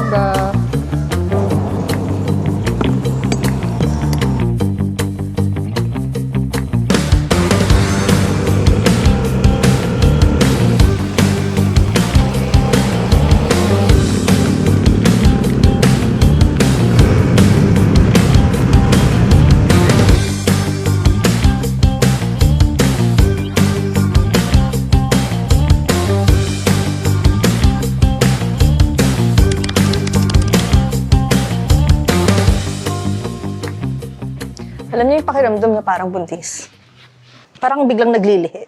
bongga. Alam niyo yung pakiramdam na parang buntis. Parang biglang naglilihi.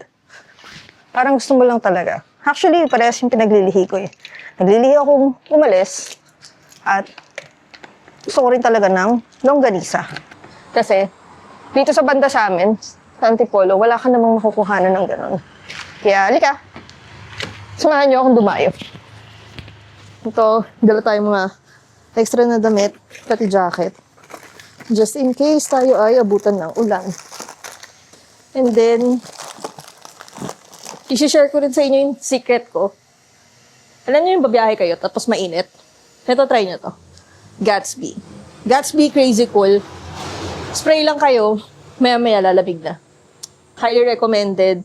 Parang gusto mo lang talaga. Actually, parehas yung pinaglilihi ko eh. Naglilihi akong umalis at gusto ko rin talaga ng longganisa. Kasi dito sa banda sa amin, sa Antipolo, wala ka namang makukuhanan ng ganun. Kaya, halika. Samahan niyo akong dumayo. Ito, dala tayo mga extra na damit, pati jacket. Just in case tayo ay abutan ng ulan. And then, isi-share ko rin sa inyo yung secret ko. Alam niyo yung babiyahe kayo tapos mainit? Ito, try niyo to. Gatsby. Gatsby Crazy Cool. Spray lang kayo, maya-maya lalamig na. Highly recommended.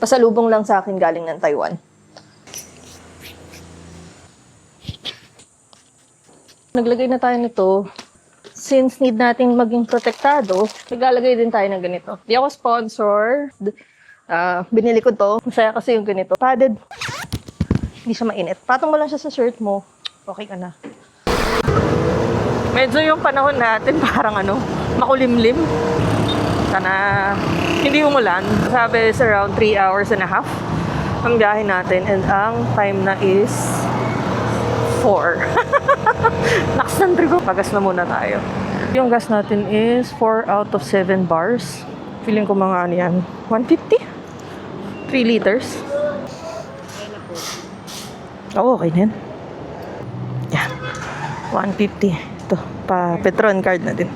Pasalubong lang sa akin galing ng Taiwan. Naglagay na tayo nito since need nating maging protektado, naglalagay din tayo ng ganito. Di ako sponsor. Ah, binili ko to. Masaya kasi yung ganito. Padded. Hindi siya mainit. Patong mo lang siya sa shirt mo. Okay ka na. Medyo yung panahon natin parang ano, makulimlim. Sana hindi umulan. Sabi is around 3 hours and a half ang biyahe natin and ang time na is 4. Lakas ng trigo. Pagas na muna tayo. Yung gas natin is 4 out of 7 bars. Feeling ko mga ano yan. 150? 3 liters. Oo, okay na yan. Yan. 150. Ito, pa Petron card na din.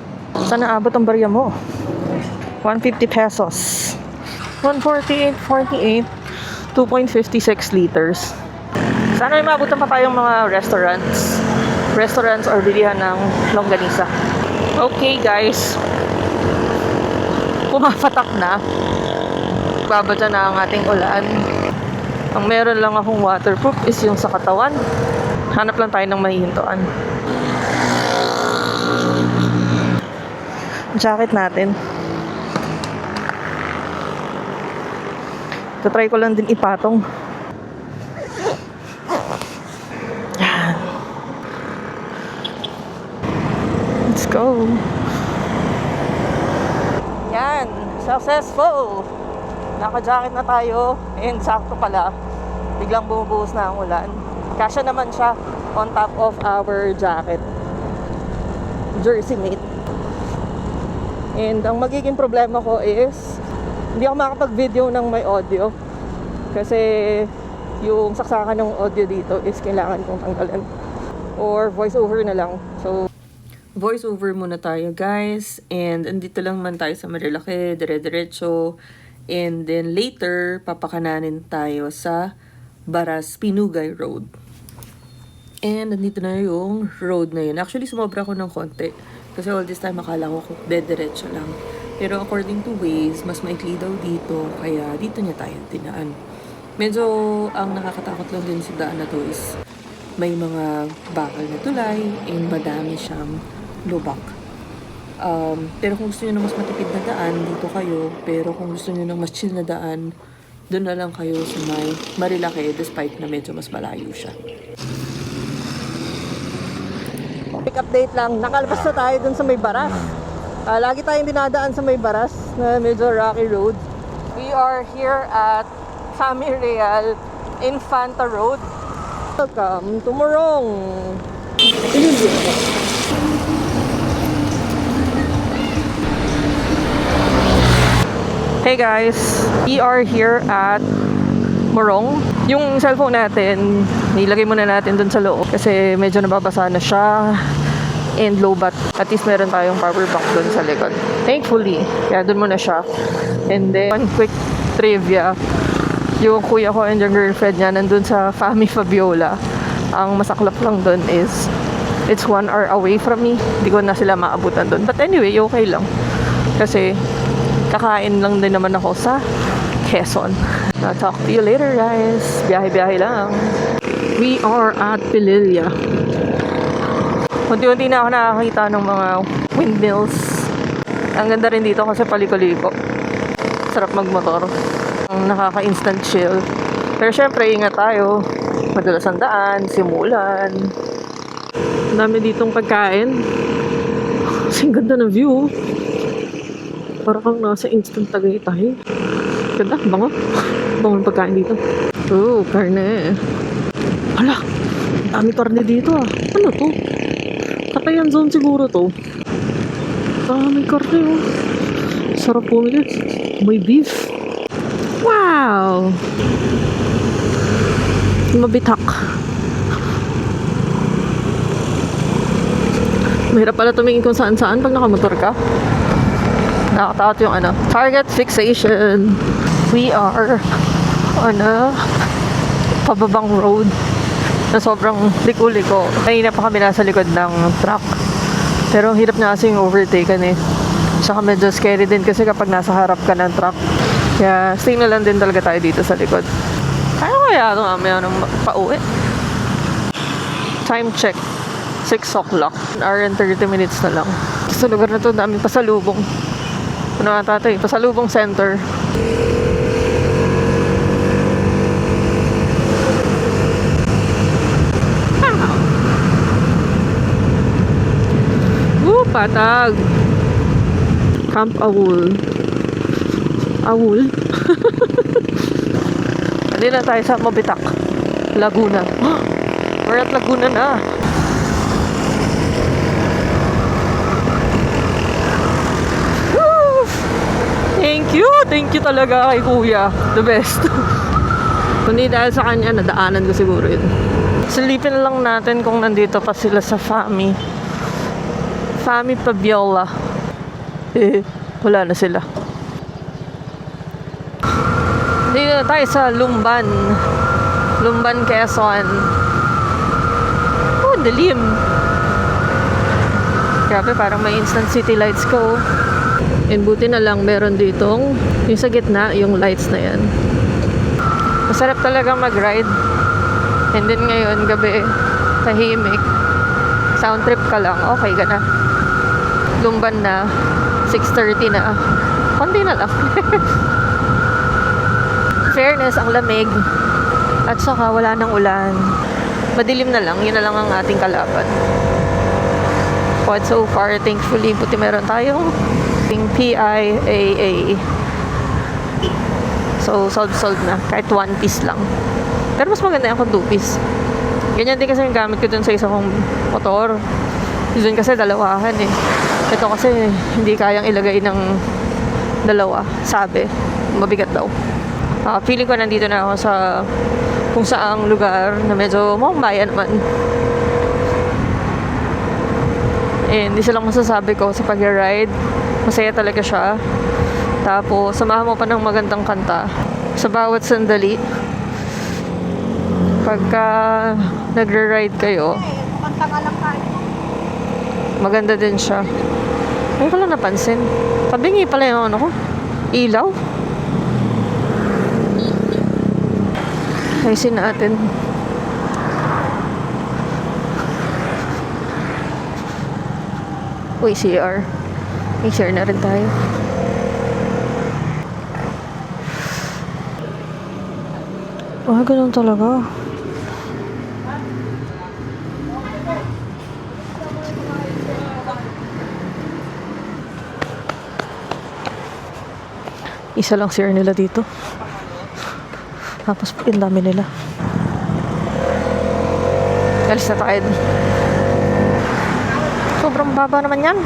Sana abot ang barya mo. 150 pesos. 148.48. 2.56 liters. Sana may mabutan pa tayong mga restaurants. Restaurants or bilihan ng longganisa. Okay guys. Pumapatak na. Babasa na ang ating ulan. Ang meron lang akong waterproof is yung sa katawan. Hanap lang tayo ng mahihintuan. Jacket natin. Tatry ko lang din ipatong. Yan. Let's go. Yan. Successful. Naka-jacket na tayo. And sakto pala. Biglang bumubuhos na ang ulan. Kasya naman siya on top of our jacket. Jersey mate. And ang magiging problema ko is hindi ako makapag-video ng may audio kasi yung saksakan ng audio dito is kailangan kong tanggalan or voice over na lang. So, voice over muna tayo guys and andito lang man tayo sa Marilaki, dire-diretso and then later papakananin tayo sa Baras Pinugay Road. And nandito na yung road na yun. Actually, sumobra ko ng konti. Kasi all this time, akala ko kung diretso lang. Pero according to Waze, mas maikli daw dito. Kaya dito niya tayo dinaan. Medyo ang nakakatakot lang din sa daan na to is may mga bakal na tulay and madami siyang lubak. Um, pero kung gusto niyo ng mas matipid na daan, dito kayo. Pero kung gusto niyo ng mas chill na daan, doon na lang kayo sa may Marilaki despite na medyo mas malayo siya. Quick update lang, nakalabas na tayo dun sa may baras. Ah, lagi tayong dinadaan sa may baras na medyo rocky road. We are here at Sami Real Infanta Road. Welcome to Morong. Hey guys, we are here at Morong. Yung cellphone natin, nilagay muna natin dun sa loob kasi medyo nababasa na siya and low bat. At least meron tayong power bank dun sa likod. Thankfully, kaya dun muna siya. And then, one quick trivia. Yung kuya ko and yung girlfriend niya nandun sa Fami Fabiola. Ang masaklap lang doon is it's one hour away from me. Hindi ko na sila maabutan doon. But anyway, okay lang. Kasi kakain lang din naman ako sa Quezon. I'll talk to you later guys. Biyahe-biyahe lang. We are at Pililla. Unti-unti na ako nakakita ng mga windmills. Ang ganda rin dito kasi paliko-liko. Sarap magmotor. Ang nakaka-instant chill. Pero syempre, ingat tayo. Madalas ang daan, simulan. Ang dami ditong pagkain. Kasi ganda ng view. Para kang nasa instant Tagaytay. Ganda, bango. Bango ng pagkain dito. Oo, karne. Hala, ang dami karne dito ah. Ano to? Katayan zone siguro to. Ah, may karne oh. Sarap bumili. May beef. Wow! Mabitak. Mahirap pala tumingin kung saan-saan pag nakamotor ka. Nakakatakot yung ano. Target fixation. We are on a pababang road na sobrang liko-liko. Kanina pa kami nasa likod ng truck. Pero hirap na kasi yung overtaken eh. Tsaka medyo scary din kasi kapag nasa harap ka ng truck. Kaya stay na lang din talaga tayo dito sa likod. Kaya kaya ito mamaya nung pauwi. Time check. 6 o'clock. An hour and 30 minutes na lang. Sa lugar na to, daming pasalubong. Ano nga tatay? Pasalubong center. Woo, patag. Camp Awul. Awul? Hindi na tayo sa Mabitak. Laguna. We're at Laguna na. Woo! Thank you! Talaga kay kuya. The best. Kundi dahil sa kanya, nadaanan ko siguro yun. Silipin lang natin kung nandito pa sila sa Fami. Fami Pabiola. Eh, wala na sila. Dito na tayo sa Lumban. Lumban, Quezon. Oh, dilim. Grabe, parang may instant city lights ko. And buti na lang meron ditong yung sa gitna, yung lights na yan. Masarap talaga mag-ride. And then ngayon, gabi, tahimik. Sound trip ka lang, okay ka na. Lumban na, 6.30 na. Konti na lang. Fairness, ang lamig. At saka wala nang ulan. Madilim na lang, yun na lang ang ating kalaban. But so far, thankfully, buti meron tayong yung PIAA. So, solve-solve na. Kahit one piece lang. Pero mas maganda yung kung two piece. Ganyan din kasi yung gamit ko dun sa isa kong motor. Dun kasi dalawahan eh. Ito kasi hindi kayang ilagay ng dalawa. Sabi. Mabigat daw. Ah, feeling ko nandito na ako sa kung saang lugar na medyo mamaya naman. Eh, hindi silang masasabi ko sa pag-ride. Masaya talaga siya. Tapos, samahan mo pa ng magandang kanta sa bawat sandali. Pagka nagre-ride kayo, maganda din siya. Ay, lang napansin. Pabingi pala yung ano ko. Ilaw. Ayusin natin. Uy, CR. May share na rin tayo. Ah, ganun talaga. Isa lang share nila dito. Tapos ang dami nila. Alis na tayo. Sobrang baba naman yan.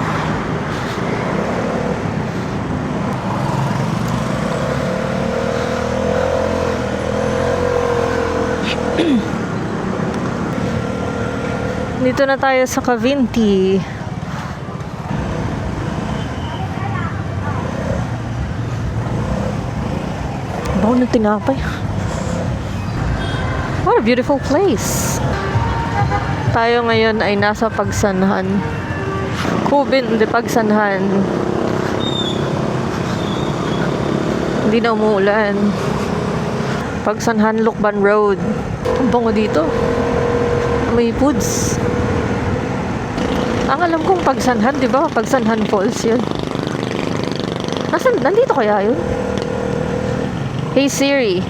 Dito na tayo sa Cavinti. Bago ng tinapay. What a beautiful place. Tayo ngayon ay nasa Pagsanhan. Kubin, hindi Pagsanhan. Hindi na umuulan. Pagsanhan Lukban Road. Ang bango dito. May foods. Ang alam kong Pagsanhan, di ba? Pagsanhan Falls yun. Nasaan? Nandito kaya yun? Hey Siri.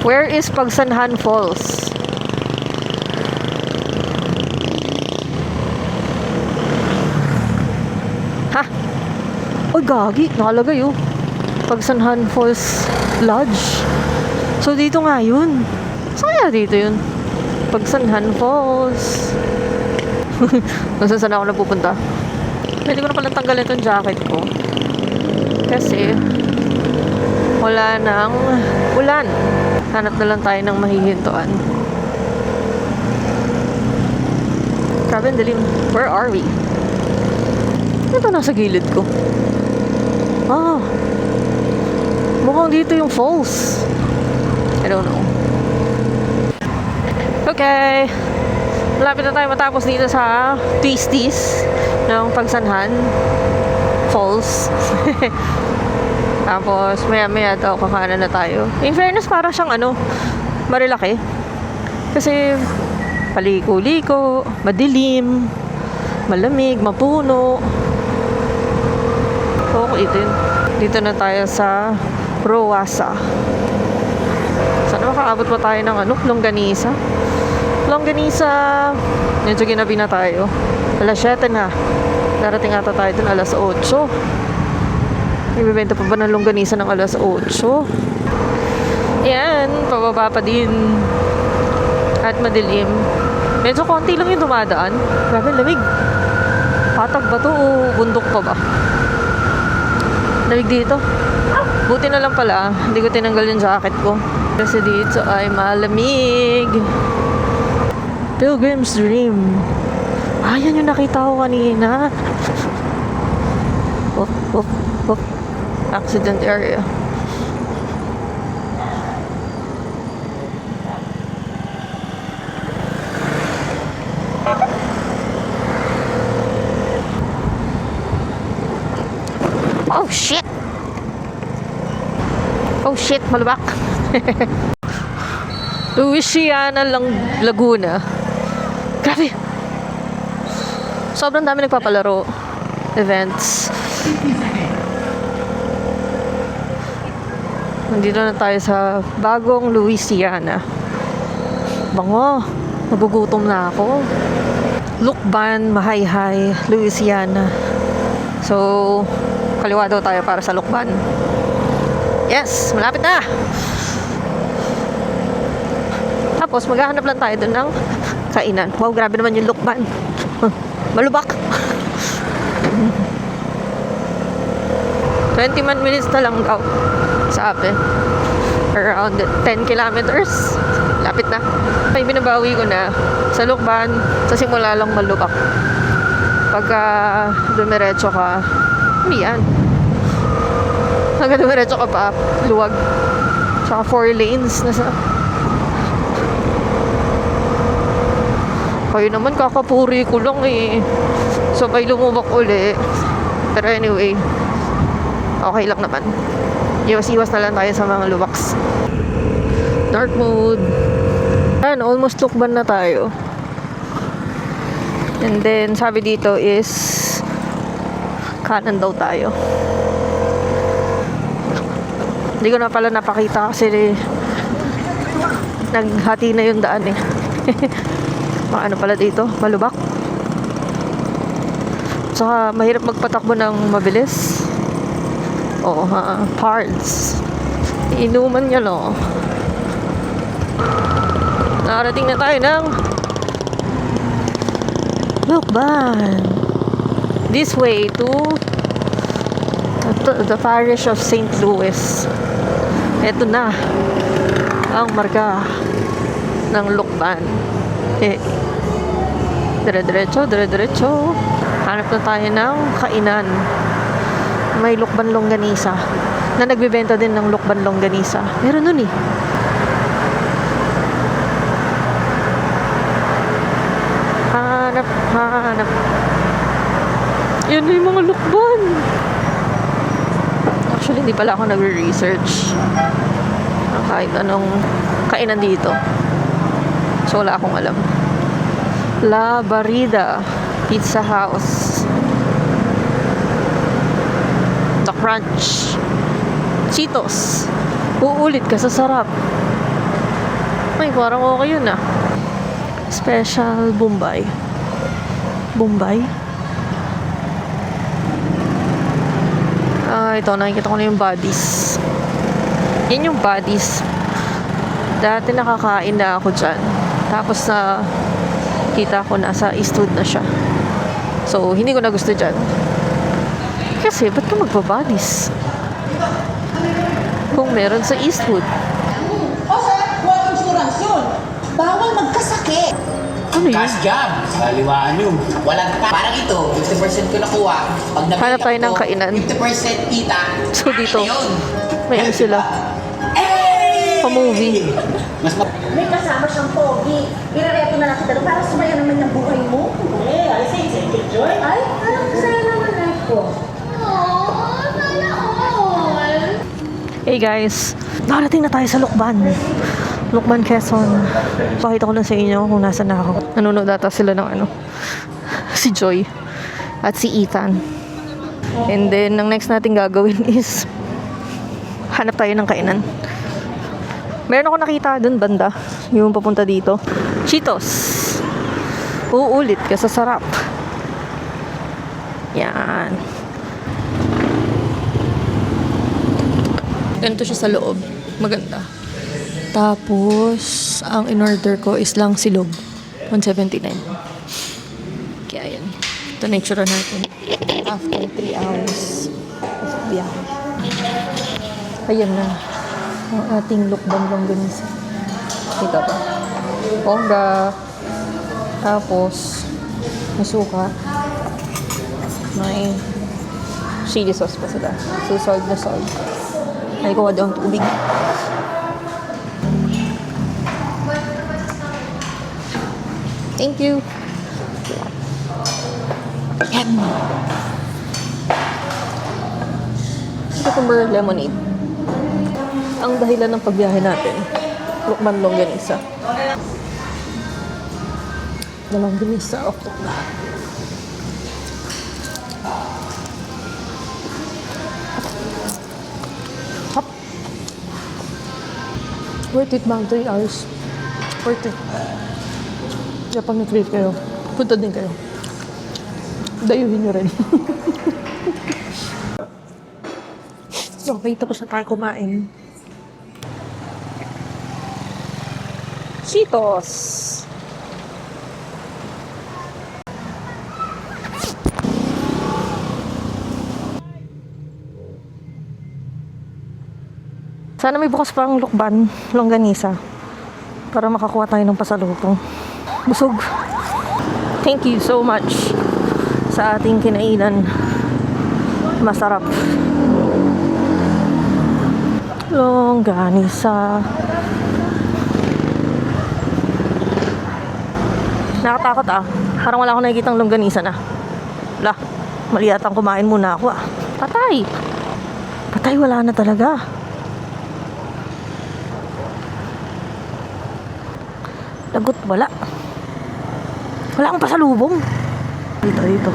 Where is Pagsanhan Falls? Ha? Uy, gagi. Nakalagay oh. Pagsanhan Falls Lodge. So, dito nga yun. Saan kaya dito yun? Pagsanhan Falls. Nasaan saan ako napupunta? Pwede ko na pala tanggalin itong jacket ko. Kasi, wala nang ulan. Hanap na lang tayo ng mahihintuan. Grabe ang dilim. Where are we? Ito nasa gilid ko. Ah. Mukhang dito yung falls. I don't know. Okay. Malapit na tayo matapos dito sa Twisties ng Pagsanhan Falls. Tapos, maya-maya daw kakanan na tayo. In fairness, para siyang ano, marilaki. Kasi, paliko-liko, madilim, malamig, mapuno. Okay din. Dito na tayo sa Roasa. Sana makaabot pa tayo ng ano, longganisa. Longganisa, medyo ginabi na tayo. Alas 7 na. Darating ata tayo dun alas 8. Ibibenta pa ba ng longganisa ng alas 8? Yan, pababa pa din. At madilim. Medyo konti lang yung dumadaan. Grabe, lamig. Patag ba to o bundok pa ba? Lamig dito. Buti na lang pala, hindi ko tinanggal yung jacket ko. Kasi dito ay malamig. Pilgrim's Dream. Ah, yan yung nakita ko kanina. Oh, oh, oh. Accident area. Oh shit! Oh shit, malubak. Louisiana lang Laguna. Sobrang dami nagpapalaro. Events. Nandito na tayo sa bagong Louisiana. Bango. Nagugutom na ako. Lukban, Mahayhay, Louisiana. So, kaliwa daw tayo para sa Lukban. Yes, malapit na. Tapos, maghahanap lang tayo dun ng kainan. Wow, grabe naman yung Lukban. Malubak. 20 man minutes na lang daw. Sabi. Around 10 kilometers. Lapit na. May binabawi ko na sa Lukban, sa simula lang malubak. Pagka dumiretso ka, ano yan? Hanggang dumiretso ka pa, luwag. Tsaka 4 lanes na sa... Kayo naman kakapuri ko lang eh. Sabay lumubak uli. Pero anyway, okay lang naman. Iwas-iwas na lang tayo sa mga lubaks. Dark mode. Ayan, almost lukban na tayo. And then, sabi dito is kanan daw tayo. Hindi ko na pala napakita kasi naghati na yung daan eh. ano pala dito? Malubak. Saka mahirap magpatakbo ng mabilis. Oo, ha. Parts. Inuman niya, no. Nakarating na tayo ng Lukban. This way to to the parish of St. Louis. Ito na ang marka ng Lukban. Eh, dire-diretso, dire-diretso. Hanap na tayo ng kainan. May Lukban Longganisa na nagbebenta din ng Lukban Longganisa. Meron nun eh. Hanap, hanap. Yan na yung mga lukban. Actually, hindi pala ako nagre-research. Kahit anong kainan dito. So, wala akong alam. La Barida Pizza House. The Crunch. Cheetos. Uulit ka sa sarap. Ay, parang okay yun ah. Special Bombay. Bombay? Ah, ito, nakikita ko na yung bodies. Yan yung bodies. Dati nakakain na ako dyan. Tapos na kita ko nasa Eastwood na siya. So, hindi ko na gusto dyan. Kasi, ba't ka magbabodies? Kung meron sa Eastwood. O sir, walang insurance yun. Bawal magkasakit. Ano yun? Cash job, kaliwaan yun. Walang ta. Parang ito, 50% ko nakuha. Pag nabili Hanap tayo ng ko, kainan. 50% kita. So, dito, Ano may ano sila. Hey! Pa-movie. Mas ma- May kasama siyang pogi. Irareto na lang kita doon para sumaya naman yung buhay mo. Eh, I say it's a good joy. Ay, parang masaya naman life ko. Aww, sana all. Hey guys, darating na tayo sa Lukban. Lukban, Quezon. Pakita ko lang sa inyo kung nasa na ako. Nanonood ata sila ng ano. Si Joy. At si Ethan. And then, ang next natin gagawin is hanap tayo ng kainan. Meron ako nakita dun banda. Yung papunta dito. Cheetos. Uulit ka sa sarap. Yan. Ganito siya sa loob. Maganda. Tapos, ang in-order ko is lang silog. 179. Kaya yan. Ito na itsura natin. After 3 hours of biyahe. Ayan na. Ang ating lukban longganisa. Kita ba? Bongga. Tapos, may suka. May chili sauce pa sila. So, salt na salt. Ay, kuha daw ang tubig. Thank you. Yan. Cucumber lemonade. Ang dahilan ng pagbiyahe natin. Lukman longganisa. The longganisa of Lukman. Hop. Worth it bang 3 hours? Worth it. Kaya pag nag-crave kayo, punta din kayo. Dayuhin nyo rin. okay, tapos na tayo kumain. Cheetos! Sana may bukas pang lukban, longganisa. Para makakuha tayo ng pasalubong. Busog. Thank you so much sa ating kinainan. Masarap. Longganisa. Nakatakot ah. Parang wala akong nakikitang longganisa na. Lah, mali yatang kumain muna ako ah. Patay. Patay, wala na talaga. Lagot, wala. Wala akong pasalubong. Dito, dito.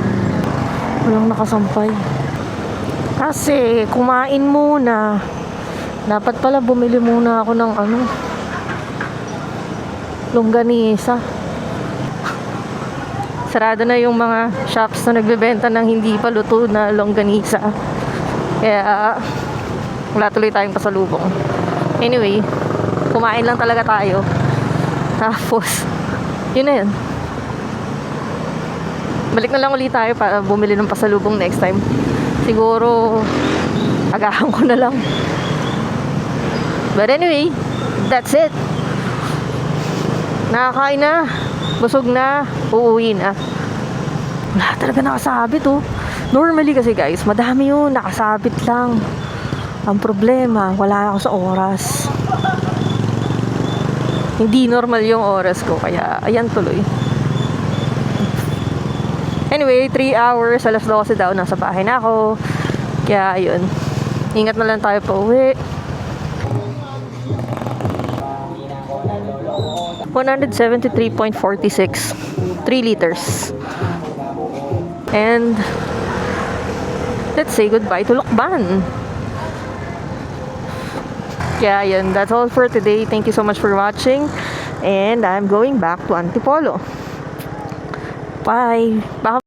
Walang nakasampay. Kasi, kumain muna. Dapat pala bumili muna ako ng ano. Longganisa. Sarado na yung mga shops na nagbebenta ng hindi pa luto na longganisa. Kaya, wala tuloy tayong pasalubong. Anyway, kumain lang talaga tayo. Tapos, yun na yun. Balik na lang ulit tayo para bumili ng pasalubong next time. Siguro, agahan ko na lang. But anyway, that's it. Nakakain na. Busog na. Uuwi na. Wala talaga nakasabit oh. Normally kasi guys, madami yun. Nakasabit lang. Ang problema, wala ako sa oras. Hindi normal yung oras ko. Kaya, ayan tuloy. Anyway, 3 hours, alas 12 daw, nasa bahay na ako. Kaya, ayun. Ingat na lang tayo pa uwi. 173.46 3 liters. And let's say goodbye to Lokban. yeah yun, that's all for today. Thank you so much for watching. And I'm going back to Antipolo. Bye. Baka